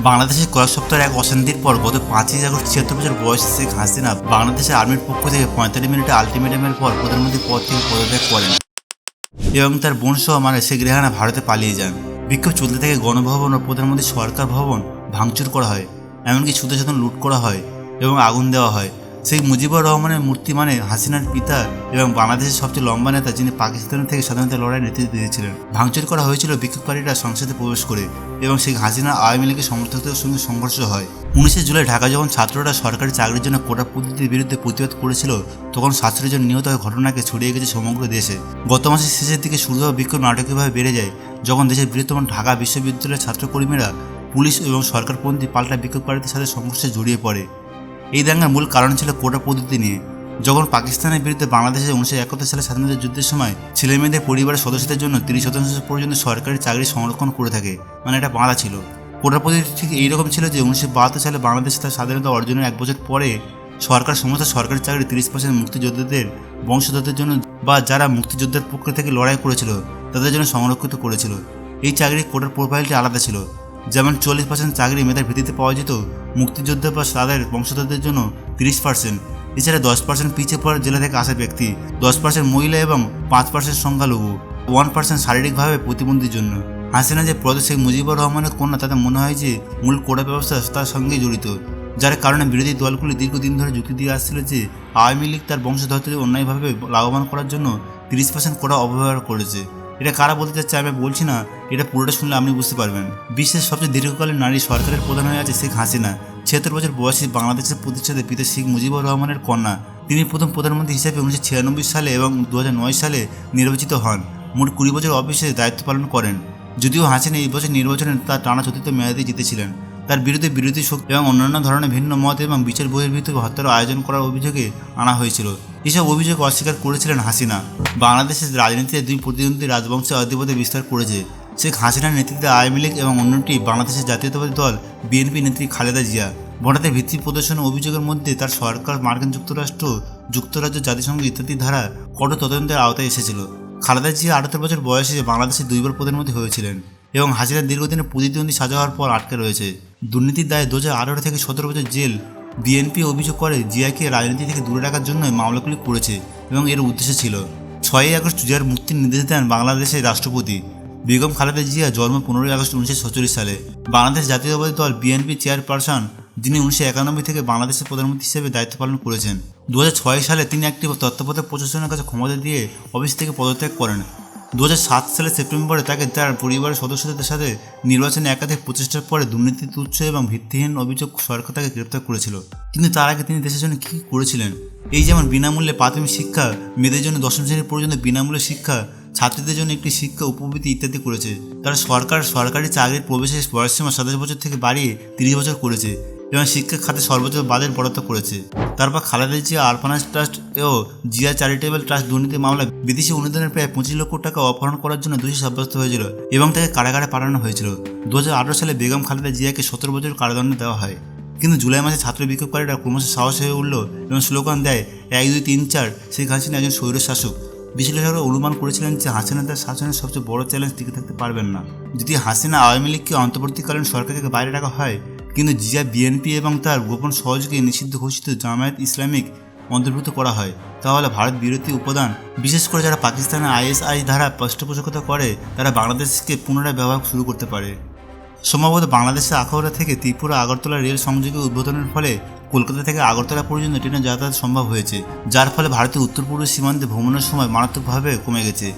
বাংলাদেশের কয়েক সপ্তাহের এক অশান্তির পর গত পাঁচই আগস্ট ছিয়াত্তর বছর বয়সে শেখ হাসিনা বাংলাদেশের আর্মির পক্ষ থেকে পঁয়তাল্লিশ মিনিটে আলটিমেটামের পর প্রধানমন্ত্রী পদ থেকে পদত্যাগ করেন এবং তার বোন সহ মানে শেখ রেহানা ভারতে পালিয়ে যান। বিক্ষোভ চলতে থেকে গণভবন ও প্রধানমন্ত্রী সরকার ভবন ভাঙচুর করা হয়, এমনকি ছুতে সাধন লুট করা হয় এবং আগুন দেওয়া হয়। সেই মুজিবুর রহমানের মূর্তি মানে হাসিনার পিতা এবং বাংলাদেশের সবচেয়ে লম্বা নেতা যিনি পাকিস্তান থেকে স্বাধীনতা লড়াই নেতৃত্ব দিয়েছিলেন। ভাঙচুর করা হয়েছিল বিক্ষোভকারীরা সংসদে প্রবেশ করে এবং শেখ হাসিনা আওয়ামী লীগের সমর্থকদের সঙ্গে সংঘর্ষ হয়। উনিশে জুলাই ঢাকা যখন ছাত্ররা সরকারি চাকরির জন্য কোটা পদ্ধতির বিরুদ্ধে প্রতিবাদ করেছিল, তখন সাতষট্টি জন নিহত ঘটনাকে ছড়িয়ে গেছে সমগ্র দেশে। গত মাসের শেষের দিকে শুরু হওয়া বিক্ষোভ নাটকীয়ভাবে বেড়ে যায়, যখন দেশের বৃহত্তম ঢাকা বিশ্ববিদ্যালয়ের ছাত্রকর্মীরা পুলিশ এবং সরকারপন্থী পাল্টা বিক্ষোভকারীদের সাথে সংঘর্ষে জড়িয়ে পড়ে। এই দাঙ্গার মূল কারণ ছিল কোটা পদ্ধতি নিয়ে। যখন পাকিস্তানের বিরুদ্ধে বাংলাদেশে উনিশশো একাত্তর সালে স্বাধীনতা যুদ্ধের সময় ছেলে মেয়েদের পরিবারের সদস্যদের জন্য তিরিশ শতাংশ পর্যন্ত সরকারি চাকরি সংরক্ষণ করে থাকে মানে এটা বাঁধা ছিল। কোটা পদ্ধতি ঠিক এইরকম ছিল যে উনিশশো বাহাত্তর সালে বাংলাদেশ তার স্বাধীনতা অর্জনের এক বছর পরে সরকার সমস্ত সরকারি চাকরি তিরিশ পার্সেন্ট মুক্তিযোদ্ধাদের, বংশধরদের জন্য বা যারা মুক্তিযোদ্ধার পক্ষ থেকে লড়াই করেছিল, তাদের জন্য সংরক্ষিত করেছিল। এই চাকরির কোটার প্রোফাইলটি আলাদা ছিল। যেমন চল্লিশ পার্সেন্ট চাকরি মেধার ভিত্তিতে পাওয়া যেত, মুক্তিযোদ্ধা বা তাদের বংশধরদের জন্য তিরিশ পার্সেন্ট এছাড়া দশ পার্সেন্ট পিছিয়ে পড়া জেলা থেকে আসা ব্যক্তি, দশ পার্সেন্ট মহিলা এবং পাঁচ পার্সেন্ট সংখ্যালঘু, ওয়ান পার্সেন্ট শারীরিকভাবে প্রতিবন্ধীর জন্য। হাসিনা যে প্রদেশ শেখ মুজিবুর রহমানের কন্যা, তাতে মনে হয় যে মূল কোটা ব্যবস্থা তার সঙ্গেই জড়িত। যার কারণে বিরোধী দলগুলি দীর্ঘদিন ধরে যুক্তি দিয়ে আসছিল যে আওয়ামী লীগ তার বংশধরদের অন্যায়ভাবে লাভবান করার জন্য তিরিশ পার্সেন্ট কোটা অপব্যবহার করেছে। এটা কারা বলতে চাচ্ছে আমি বলছি না, এটা পুরোটা শুনলে আপনি বুঝতে পারবেন। বিশ্বের সবচেয়ে দীর্ঘকালীন নারী সরকারের প্রধান হয়ে আছে শেখ হাসিনা। ছিয়াত্তর বছর বয়সী বাংলাদেশের প্রতিষ্ঠাতা পিতা শেখ মুজিবুর রহমানের কন্যা। তিনি প্রথম প্রধানমন্ত্রী হিসেবে উনিশশো ছিয়ানব্বই সালে এবং দু হাজার নয় সালে নির্বাচিত হন। মোট কুড়ি বছর অফিসে দায়িত্ব পালন করেন। যদিও হাসিনা এই বছর নির্বাচনে তার টানা চতুর্থ মেয়াদে জিতেছিলেন। তার বিরুদ্ধে বিরোধী শক্তি এবং অন্যান্য ধরনের ভিন্ন মত এবং বিচার বহির্ভূত হত্যার আয়োজন করার অভিযোগে আনা হয়েছিল। এসব অভিযোগ অস্বীকার করেছিলেন হাসিনা। বাংলাদেশের রাজনীতিতে দুই প্রতিদ্বন্দ্বী রাজবংশের আধিপত্য বিস্তার করেছে। শেখ হাসিনার নেতৃত্বে আওয়ামী লীগ এবং অন্যটি বাংলাদেশের জাতীয়তাবাদী দল, বিএনপি নেত্রী খালেদা জিয়া। ভোটারদের ভিত্তি প্রদর্শন অভিযোগের মধ্যে তার সরকার, মার্কিন যুক্তরাষ্ট্র, যুক্তরাজ্য, জাতিসংঘ ইত্যাদি ধারা কঠোর তদন্তের আওতায় এসেছিল। খালেদা জিয়া আটাত্তর বছর বয়সে বাংলাদেশে দুইবার প্রধানমন্ত্রী হয়েছিলেন এবং হাসিনা দীর্ঘদিনের প্রতিদ্বন্দ্বী সাজা হওয়ার পর আটকে রয়েছে। দুর্নীতির দায়ে দু হাজার আঠারো থেকে সতেরো বছর জেল বিএনপি অভিযোগ করে জিয়াকে রাজনীতি থেকে দূরে রাখার জন্য মামলাগুলি করেছে এবং এর উদ্দেশ্য ছিল। ছয়ই আগস্ট জিয়ার মুক্তির নির্দেশ দেন বাংলাদেশের রাষ্ট্রপতি। বেগম খালেদা জিয়া জন্ম পনেরোই আগস্ট উনিশশো সালে। বাংলাদেশ জাতীয়তাবাদী দল বিএনপি চেয়ারপারসন যিনি উনিশশো একানব্বই থেকে বাংলাদেশের প্রধানমন্ত্রী হিসেবে দায়িত্ব পালন করেছেন। দু হাজার ছয় সালে তিনি একটি তত্ত্বাবধায়ক প্রশাসনের কাছে ক্ষমতা দিয়ে অফিস থেকে পদত্যাগ করেন। দু হাজার সাত সালের সেপ্টেম্বরে তাকে তার পরিবারের সদস্যদের সাথে নির্বাচনে একাধিক প্রচেষ্টার পরে দুর্নীতি, তুচ্ছ এবং ভিত্তিহীন অভিযোগ সরকার তাকে গ্রেপ্তার করেছিল। কিন্তু তার আগে তিনি দেশের জন্য কী করেছিলেন? এই যেমন বিনামূল্যে প্রাথমিক শিক্ষা, মেয়েদের জন্য দশম শ্রেণি পর্যন্ত বিনামূল্যে শিক্ষা, ছাত্রীদের জন্য একটি শিক্ষা উপবৃত্তি ইত্যাদি করেছে। তারা সরকার, সরকারি চাকরির প্রবেশের বয়সসীমা সাতাশ বছর থেকে বাড়িয়ে তিরিশ বছর করেছে এবং শিক্ষা খাতে সর্বোচ্চ বাজেট বরাদ্দ করেছে। তারপর খালেদা জিয়া আরফানাজ ট্রাস্ট ও জিয়া চ্যারিটেবল ট্রাস্ট দুর্নীতি মামলায় বিদেশি অনুদানের প্রায় পঁচিশ লক্ষ টাকা অপহরণ করার জন্য দোষী সাব্যস্ত হয়েছিল এবং তাকে কারাগারে পাঠানো হয়েছিল। দু হাজার আঠেরো সালে বেগম খালেদা জিয়াকে সতেরো বছর কারাদণ্ড দেওয়া হয়। কিন্তু জুলাই মাসে ছাত্র বিক্ষোভকারীরা ক্রমশ সাহস হয়ে উঠল এবং স্লোগান দেয়, এক, দুই, তিন, চার, শেখ হাসিনা একজন স্বৈর শাসক। বিশ্লেষকরা অনুমান করেছিলেন যে হাসিনা তার শাসনের সবচেয়ে বড় চ্যালেঞ্জ টিকে থাকতে পারবেন না। যদি হাসিনা আওয়ামী লীগকে অন্তর্বর্তীকালীন সরকারকে বাইরে রাখা হয় কিন্তু জিয়া বিএনপি এবং তার গোপন সহযোগী নিষিদ্ধ ঘোষিত জামায়াত ইসলামিক অন্তর্ভুক্ত করা হয় তাহলে ভারত বিরোধী উপাদান। বিশেষ করে যারা পাকিস্তানের আইএসআই ধারা পৃষ্ঠপোষকতা করে, তারা বাংলাদেশকে পুনরায় ব্যবহার শুরু করতে পারে। সম্ভবত বাংলাদেশের আখাউড়া থেকে ত্রিপুরা, আগরতলা রেল সংযোগের উদ্বোধনের ফলে কলকাতা থেকে আগরতলা পর্যন্ত ট্রেনে যাতায়াত সম্ভব হয়েছে, যার ফলে ভারতের উত্তর পূর্ব সীমান্তে ভ্রমণের সময় মারাত্মকভাবে কমে গেছে।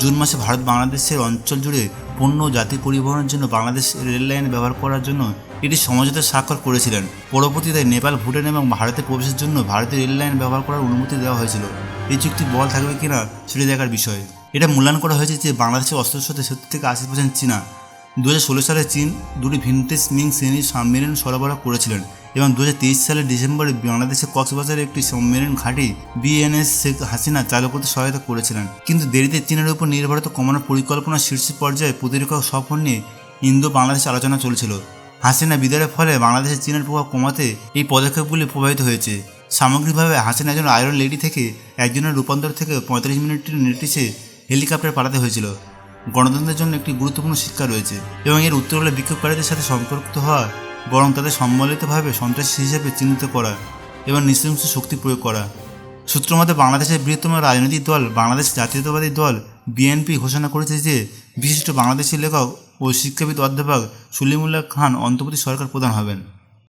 জুন মাসে ভারত বাংলাদেশের অঞ্চল জুড়ে পণ্য জাতি পরিবহনের জন্য বাংলাদেশ রেল লাইন ব্যবহার করার জন্য এটি সমঝোতা স্বাক্ষর করেছিলেন। পরবর্তীতে নেপাল, ভুটান এবং ভারতে প্রবেশের জন্য ভারতীয় রেল লাইন ব্যবহার করার অনুমতি দেওয়া হয়েছিল। এই চুক্তি বল থাকবে কিনা সেটি দেখার বিষয়। এটা মূল্যায়ন করা হয়েছে যে বাংলাদেশের অস্ত্রের সাথে সত্তর থেকে আশি পার্সেন্ট চীনা। দু হাজার ষোলো সালে চীন দুটি ভিনটেজ মিং শ্রেণির সাবমেরিন সরবরাহ করেছিলেন এবং দু হাজার তেইশ সালের ডিসেম্বরে বাংলাদেশের কক্সবাজারে একটি সাবমেরিন ঘাঁটি বিএনএস শেখ হাসিনা চালু করতে সহায়তা করেছিলেন। কিন্তু দেরিতে চীনের উপর নির্ভরতা কমানোর পরিকল্পনা শীর্ষ পর্যায়ে প্রতিরক্ষা সফর নিয়ে ইন্দো বাংলাদেশ আলোচনা চলছিল। হাসিনা বিদায়ের ফলে বাংলাদেশের চীনের প্রভাব কমাতে এই পদক্ষেপগুলি প্রভাবিত হয়েছে। সামগ্রিকভাবে হাসিনা একজন আয়রন লেডি থেকে একজনের রূপান্তর থেকে পঁয়তাল্লিশ মিনিটের নোটিশে হেলিকপ্টার পাঠাতে হয়েছিল। গণতন্ত্রের জন্য একটি গুরুত্বপূর্ণ শিক্ষা রয়েছে এবং এর উত্তর হলে বিক্ষোভকারীদের সাথে সম্পর্কিত হওয়া, বরং তাদের সম্মিলিতভাবে সন্ত্রাসী হিসেবে চিহ্নিত করা এবং নৃশংস শক্তি প্রয়োগ করা। সূত্র মতে, বাংলাদেশের বৃহত্তম রাজনৈতিক দল, বাংলাদেশ জাতীয়তাবাদী দল, বিএনপি ঘোষণা করেছে যে বিশিষ্ট বাংলাদেশি লেখক ও শিক্ষাবিদ অধ্যাপক সলিমুল্লাহ খান অন্তর্বর্তী সরকার প্রধান হবেন।